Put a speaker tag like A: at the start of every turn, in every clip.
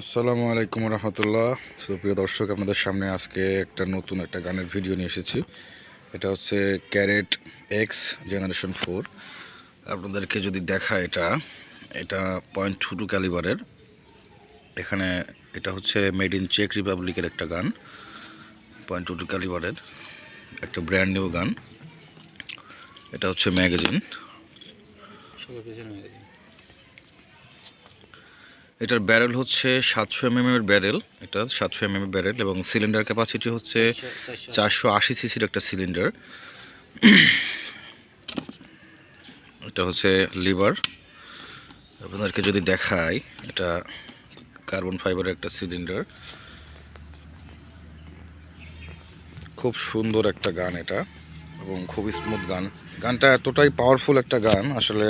A: আসসালামু আলাইকুম রহমতুল্লাহ। সুপ্রিয় দর্শক, আপনাদের সামনে আজকে একটা নতুন একটা গানের ভিডিও নিয়ে এসেছি। এটা হচ্ছে ক্যারেট এক্স জেনারেশন ফোর আপনাদেরকে যদি দেখা এটা এটা পয়েন্ট টু টু ক্যালিবারের এখানে এটা হচ্ছে মেড ইন চেক রিপাবলিকের একটা গান পয়েন্ট টু টু ক্যালিবারের একটা ব্র্যান্ড নিউ গান। এটা হচ্ছে ম্যাগাজিন
B: ম্যাগাজিন
A: এটার ব্যারেল হচ্ছে সাতশো এমএম এর ব্যারেল এটা সাতশো এমএম এর ব্যারেল এবং সিলিন্ডার ক্যাপাসিটি হচ্ছে
B: চারশো
A: চারশো। আশি সিসির একটা সিলিন্ডার এটা হচ্ছে লিভার আপনাদেরকে যদি দেখাই এটা কার্বন ফাইবারের একটা সিলিন্ডার খুব সুন্দর একটা গান এটা এবং খুব স্মুথ গান। গানটা এতটাই পাওয়ারফুল একটা গান আসলে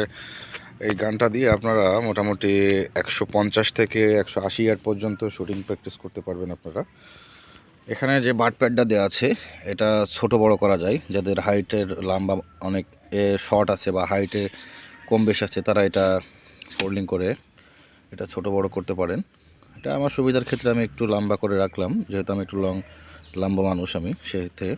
A: এই গানটা দিয়ে আপনারা মোটামুটি একশো পঞ্চাশ থেকে একশো আশি ইয়ার পর্যন্ত শুটিং প্র্যাকটিস করতে পারবেন আপনারা। এখানে যে বাট প্যাডটা দেওয়া আছে, এটা ছোট বড় করা যায়। যাদের হাইটের লম্বা অনেক শর্ট আছে বা হাইটে কম বেশ আছে, তারা এটা ফোল্ডিং করে এটা ছোট বড় করতে পারেন। এটা আমার সুবিধার ক্ষেত্রে আমি একটু লম্বা করে রাখলাম, যেহেতু আমি একটু লং, লম্বা মানুষ আমি সেক্ষেত্রে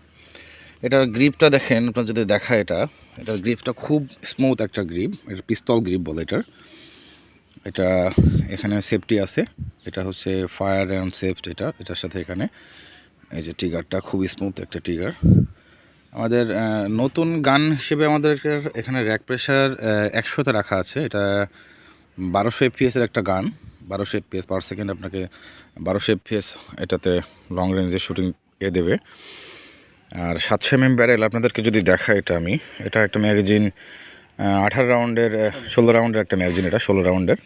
A: এটার গ্রিপটা দেখেন, আপনার যদি দেখা এটা, এটার গ্রিপটা খুব স্মুথ একটা গ্রিপ এটা পিস্তল গ্রিপ বলে এটার। এটা এখানে সেফটি আছে, এটা হচ্ছে ফায়ার অ্যান্ড সেফট এটা, এটার সাথে এখানে এই যে টিগারটা খুব স্মুথ একটা টিগার আমাদের নতুন গান হিসেবে আমাদের এখানে র্যাক প্রেশার একশোতে রাখা আছে, এটা বারোশো এফপিএসের একটা গান বারোশো এফপিএস পার সেকেন্ড আপনাকে, বারোশো এফপিএস এটাতে লং রেঞ্জের শুটিং এ দেবে। আর সাতশো এম এম ব্যারেল আপনাদেরকে যদি দেখা এটা আমি, এটা একটা ম্যাগাজিন আঠারো রাউন্ডের ষোলো রাউন্ডের একটা ম্যাগাজিন এটা, ষোলো রাউন্ডের।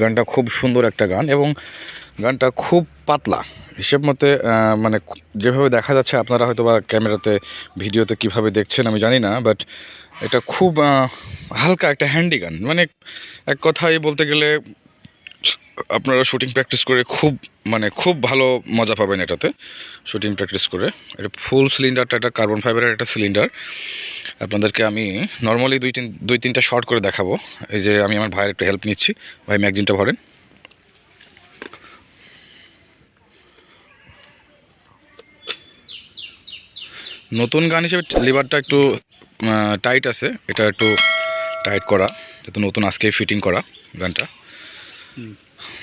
A: গানটা খুব সুন্দর একটা গান এবং গানটা খুব পাতলা। হিসেব মতে মানে যেভাবে দেখা যাচ্ছে, আপনারা হয়তো বা ক্যামেরাতে, ভিডিওতে কীভাবে দেখছেন আমি জানি না বাট এটা খুব হালকা একটা হ্যান্ডি গান। মানে এক কথায় বলতে গেলে আপনারা শুটিং প্র্যাকটিস করে খুব মানে খুব ভালো মজা পাবেন এটাতে। শুটিং প্র্যাকটিস করে। এটা ফুল সিলিন্ডারটা একটা কার্বন ফাইবারের একটা সিলিন্ডার আপনাদেরকে আমি নর্মালি দুই তিন, দুই তিনটা শর্ট করে দেখাবো। এই যে আমি আমার ভাইয়ের একটু হেল্প নিচ্ছি। ভাই ম্যাগজিনটা ভরেন। নতুন গান হিসেবে লিভারটা একটু টাইট আছে। এটা একটু টাইট করা। যাতে নতুন, আজকেই ফিটিং করা গানটা।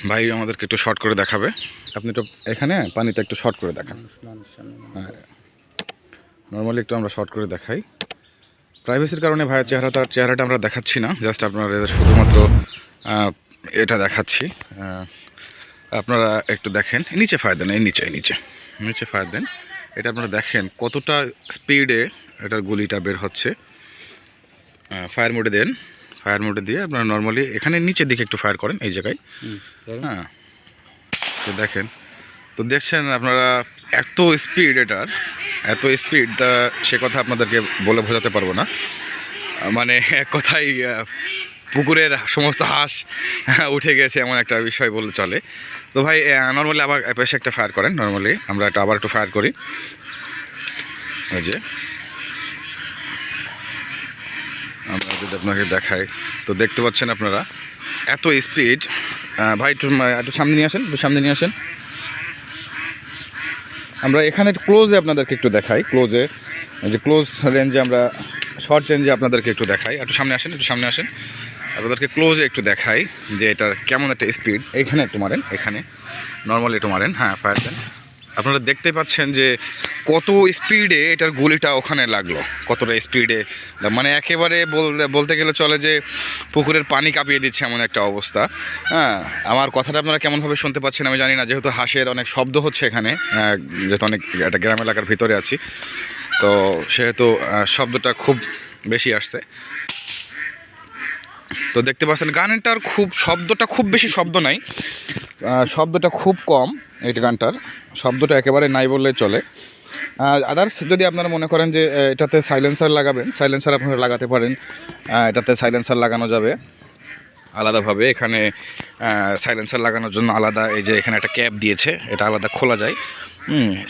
A: ভাই আমাদেরকে একটু শর্ট করে দেখাবে। আপনি তো এখানে পানিতে একটু শর্ট করে দেখান। হ্যাঁ। নর্মালি একটু আমরা শর্ট করে দেখাই। প্রাইভেসির কারণে ভাইয়ের চেহারা তার চেহারাটা আমরা দেখাচ্ছি না জাস্ট আপনারা শুধুমাত্র এটা দেখাচ্ছি। আপনারা একটু দেখেন। নিচে ফায়ার দেন এই নিচে নিচে। নিচে ফায়ার দেন। এটা আপনারা দেখেন কতটা স্পিডে এটার গুলিটা বের হচ্ছে। ফায়ার মোডে দেন। ফায়ার মোডে দিয়ে আপনারা নর্মালি এখানে নিচের দিকে একটু ফায়ার করেন এই জায়গায়। হ্যাঁ। তো দেখেন তো দেখছেন আপনারা এত স্পিড এটার এত স্পিড তা সে কথা আপনাদেরকে বলে বোঝাতে পারব না। মানে এক কথাই পুকুরের সমস্ত হাঁস উঠে গেছে এমন একটা বিষয় বলে চলে। তো ভাই নর্মালি আবার পেশে একটা ফায়ার করেন নর্মালি আমরা একটা আবার একটু ফায়ার করি। ওই যে আমরা যদি আপনাকে দেখাই তো দেখতে পাচ্ছেন আপনারা এত স্পিড ভাই একটু আহ, একটু সামনে নিয়ে আসেন একটু সামনে নিয়ে আসেন। আমরা এখানে ক্লোজে আপনাদেরকে একটু দেখাই ক্লোজে যে ক্লোজ রেঞ্জে আমরা শর্ট রেঞ্জে আপনাদেরকে একটু দেখাই। একটু সামনে আসেন একটু সামনে আসেন। আপনাদেরকে ক্লোজে একটু দেখাই যে এটার কেমন একটা স্পিড এইখানে একটু মারেন এখানে। নর্মালি একটু মারেন হ্যাঁ ফায়ার আপনারা দেখতে পাচ্ছেন যে কত স্পিডে এটার গুলিটা ওখানে লাগল? কতটা স্পিডে মানে একেবারে বলতে গেলে চলে যে পুকুরের পানি কাঁপিয়ে দিচ্ছে এমন একটা অবস্থা। হ্যাঁ আমার কথাটা আপনারা কেমনভাবে শুনতে পাচ্ছেন আমি জানি না, যেহেতু হাঁসের অনেক শব্দ হচ্ছে এখানে যেহেতু অনেক একটা গ্রাম এলাকার ভিতরে আছি। তো সেহেতু শব্দটা খুব বেশি আসছে। তো দেখতে পাচ্ছেন, গানটার খুব, শব্দটা খুব বেশি শব্দ নাই। শব্দটা খুব কম, এই গানটার। শব্দটা একেবারে নাই বললেই চলে। আদার্স যদি আপনারা মনে করেন যে এটাতে সাইলেন্সার লাগাবেন সাইলেন্সার আপনারা লাগাতে পারেন এটাতে সাইলেন্সার লাগানো যাবে আলাদাভাবে। এখানে সাইলেন্সার লাগানোর জন্য আলাদা এই যে এখানে একটা ক্যাপ দিয়েছে, এটা আলাদা খোলা যায়।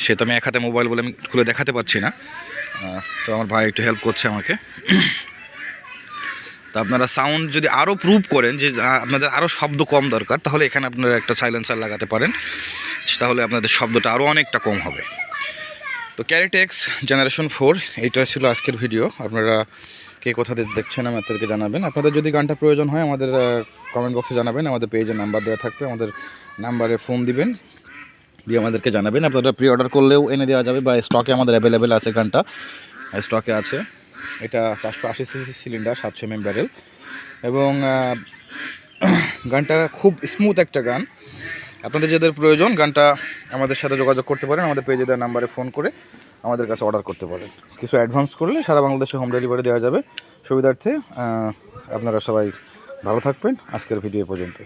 A: সে তো আমি এক হাতে মোবাইল বলে আমি খুলে দেখাতে পাচ্ছি না। তো আমার ভাই একটু হেল্প করছে আমাকে। তা আপনারা সাউন্ড যদি আরও প্রুভ করেন যে আপনাদের আরও শব্দ কম দরকার, তাহলে এখানে আপনারা একটা সাইলেন্সার লাগাতে পারেন। তাহলে আপনাদের শব্দটা আরও অনেকটা কম হবে। তো ক্যারিটেক্স জেনারেশন ফোর এইটা ছিল আজকের ভিডিও আপনারা কে কোথা থেকে দেখছেন আমাদেরকে জানাবেন। আপনাদের যদি গানটা প্রয়োজন হয়, আমাদের কমেন্ট বক্সে জানাবেন। আমাদের পেজে নাম্বার দেওয়া থাকবে, আমাদের নাম্বারে ফোন দিবেন, দিয়ে আমাদেরকে জানাবেন। আপনারা প্রি অর্ডার করলেও এনে দেওয়া যাবে, বা স্টকে আমাদের অ্যাভেলেবেল আছে গানটা। স্টকে আছে। এটা চারশো আশি সিসি সিলিন্ডার সাতশো এম ব্যারেল এবং গানটা খুব স্মুথ একটা গান। আপনাদের যাদের প্রয়োজন, গানটা আমাদের সাথে যোগাযোগ করতে পারেন, আমাদের পেজে দেওয়া নাম্বারে ফোন করে আমাদের কাছে অর্ডার করতে পারেন। কিছু অ্যাডভান্স করলে সারা বাংলাদেশে হোম ডেলিভারি দেওয়া যাবে। সুবিধার্থে আপনারা সবাই ভালো থাকবেন। আজকের ভিডিও পর্যন্ত